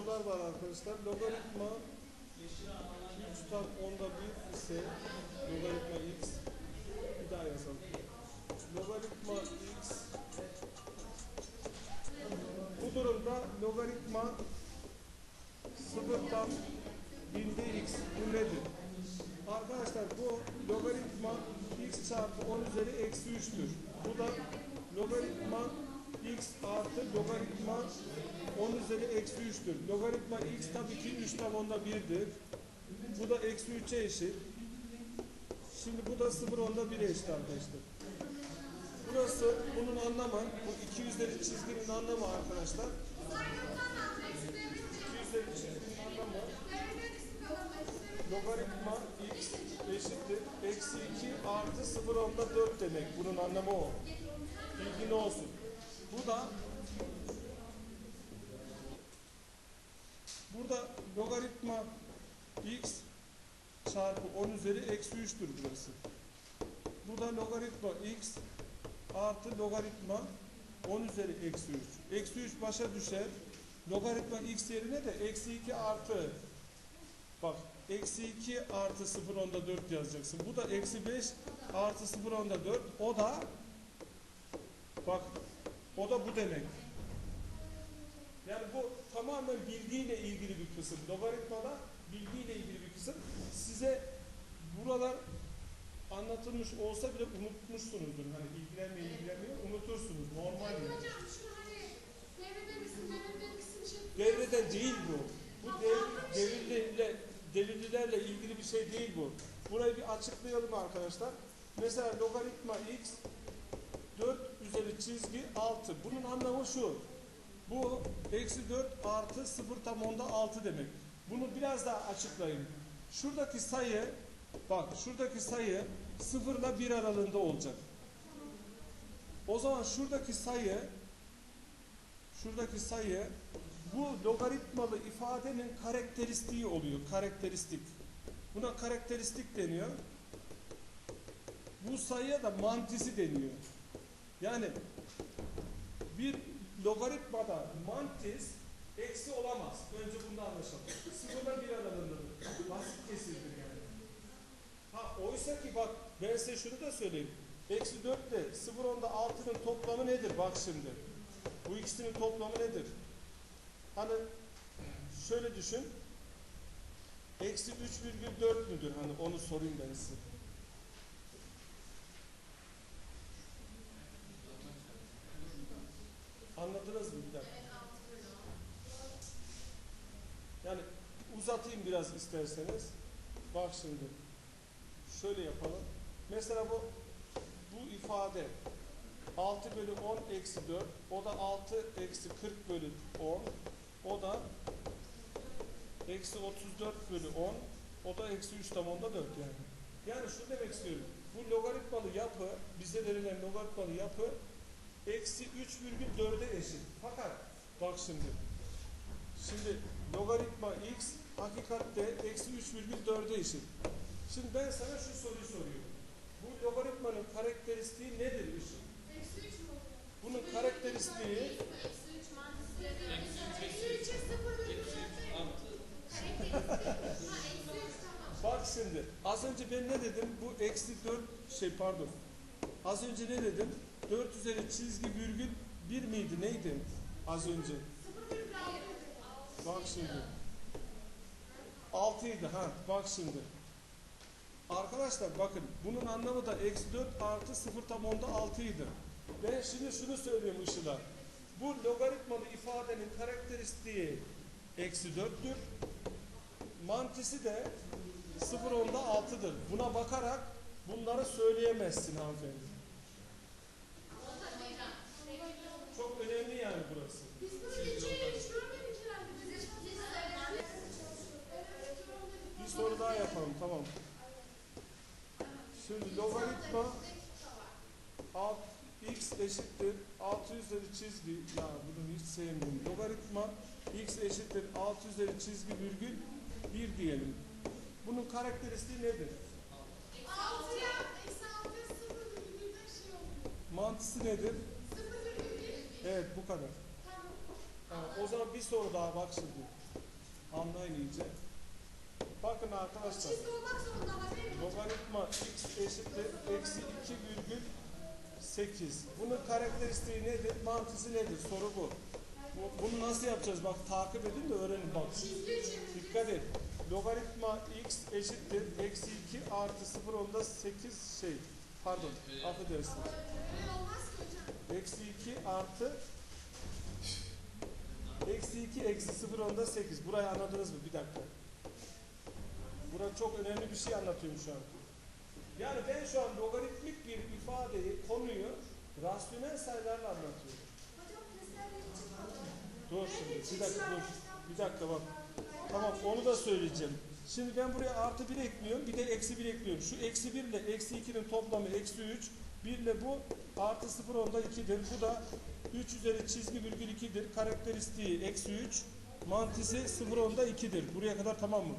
sorular var arkadaşlar. Logaritma 3 tam onda 1 ise logaritma x bir daha yazalım. Logaritma x bu durumda logaritma 0'dan binde x bu nedir? Arkadaşlar bu logaritma x çarpı 10 üzeri eksi 3'tür. Bu da logaritma x artı logaritma 10 üzeri eksi 3'tür. Logaritma x tabii ki 3 tam onda 1'dir. Bu da eksi 3'e eşit. Şimdi bu da 0 onda 1'e eşit arkadaşlar. Burası bunun anlamı, bu 2 üzeri çizginin anlamı arkadaşlar. 2 üzeri çizginin anlamı logaritma x eşittir eksi 2 artı 0 onda 4 demek. Bunun anlamı o. Bilgin olsun. Bu da burada logaritma x çarpı 10 üzeri eksi 3'tür burası. Burada logaritma x artı logaritma 10 üzeri eksi 3. Eksi 3 başa düşer. Logaritma x yerine de eksi 2 artı bak eksi 2 artı 0 onda 4 yazacaksın. Bu da eksi 5 artı 0 onda 4. O da bak o da bu demek. Yani bu tamamen bilgiyle ilgili bir kısım. Logaritmada bilgiyle ilgili bir kısım. Size buralar anlatılmış olsa bile unutmuşsunuzdur. Hani ilgilenmeyi ilgilenmeyi unutursunuz. Normal yani. Hocam şunu hani devrede misin, devrede misin şey Devreden değil bu. Bu dev, devirliyle, devirlilerle ilgili bir şey değil bu. Burayı bir açıklayalım arkadaşlar. Mesela logaritma x 4 üzeri çizgi 6. Bunun anlamı şu. Bu eksi 4 artı 0 tam onda 6 demek. Bunu biraz daha açıklayayım. Şuradaki sayı bak şuradaki sayı 0 ile 1 aralığında olacak. O zaman şuradaki sayı şuradaki sayı bu logaritmalı ifadenin karakteristiği oluyor. Karakteristik. Buna karakteristik deniyor. Bu sayıya da mantisi deniyor. Yani bir logaritmada mantis eksi olamaz. Önce bunda anlaşalım. Sıfırla bir aralığındadır. Basit kesirdir yani. Ha oysa ki bak ben size şunu da söyleyeyim. Eksi 4 ile 0 onda 6'nın toplamı nedir? Bak şimdi. Bu ikisinin toplamı nedir? Hani şöyle düşün. Eksi 3,4 müdür? Hani onu sorayım ben size. Anladınız mı bir dakika? Yani uzatayım biraz isterseniz. Bak şimdi. Şöyle yapalım. Mesela bu bu ifade 6 bölü 10 eksi 4 o da 6 eksi 40 bölü 10 o da eksi 34 bölü 10 o da eksi 3 tam onda 4 yani. Yani şu demek istiyorum. Bu logaritmalı yapı bize verilen logaritmalı yapı eksi 3,4'e eşit. Fakat bak şimdi şimdi logaritma x hakikatte eksi 3,4'e eşit. Şimdi ben sana şu soruyu soruyorum. Bu logaritmanın karakteristiği nedir Işıl? Eksi 3 mü oluyor? Bunun karakteristiği Eksi 3 mantısı. Eksi 3'e 0 bölü 4 Karakteristik. Ha eksi 3 tamam. bak şimdi az önce ben ne dedim? Bu eksi 4 şey pardon. Az önce ne dedim? 4 üzeri çizgi virgül 1 miydi? Neydi? Az önce. 0 bölü 6. Bak şimdi. 6 idi ha. Bak şimdi. Arkadaşlar bakın bunun anlamı da eksi 4 artı 0 tam onda 6 idi. Ben şimdi şunu söylüyorum Işıl'a. Bu logaritmalı ifadenin karakteristiği eksi 4'tür. Mantisi de 0 onda 6'dır. Buna bakarak bunları söyleyemezsin hanımefendi. Çok önemli yani burası. Biz hiç görmedik herhalde. Biz hiç Evet, görmedik. Bir soru daha yapalım tamam. Şimdi logaritma alt, x eşittir 6 üzeri çizgi ya bunu hiç sevmiyorum. Logaritma x eşittir 6 üzeri çizgi virgül 1 diyelim. Bunun karakteristiği nedir? 6'ya eksi 6'ya 0 bölü 1'de oluyor. Mantısı nedir? 0 bölü 1. Evet bu kadar. Tamam. O zaman bir soru daha bak şimdi. Anlayın iyice. Bakın arkadaşlar. Logaritma x eşittir eksi 2 virgül 8. Bunun karakteristiği nedir? Mantısı nedir? Soru bu. bu. Bunu nasıl yapacağız? Bak takip edin de öğrenin bak. Dikkat et. Logaritma x eşittir eksi 2 artı 0 onda 8 şey. Pardon affedersiniz. Öyle olmaz ki hocam. Eksi 2 artı Eksi 2 eksi 0 onda 8. Burayı anladınız mı? Bir dakika. Bura çok önemli bir şey anlatıyorum şu an. Yani ben şu an logaritmik bir ifadeyi, konuyu rasyonel sayılarla anlatıyorum. Hocam. Dur şimdi, bir dakika dur. Bir dakika bak. Tamam onu da söyleyeceğim. Şimdi ben buraya artı 1 ekliyorum, bir de eksi 1 ekliyorum. Şu eksi 1 ile eksi 2'nin toplamı eksi 3. 1 ile bu artı 0 onda 2'dir. Bu da 3 üzeri çizgi virgül 2'dir. Karakteristiği eksi 3. Mantisi 0 onda 2'dir. Buraya kadar tamam mı?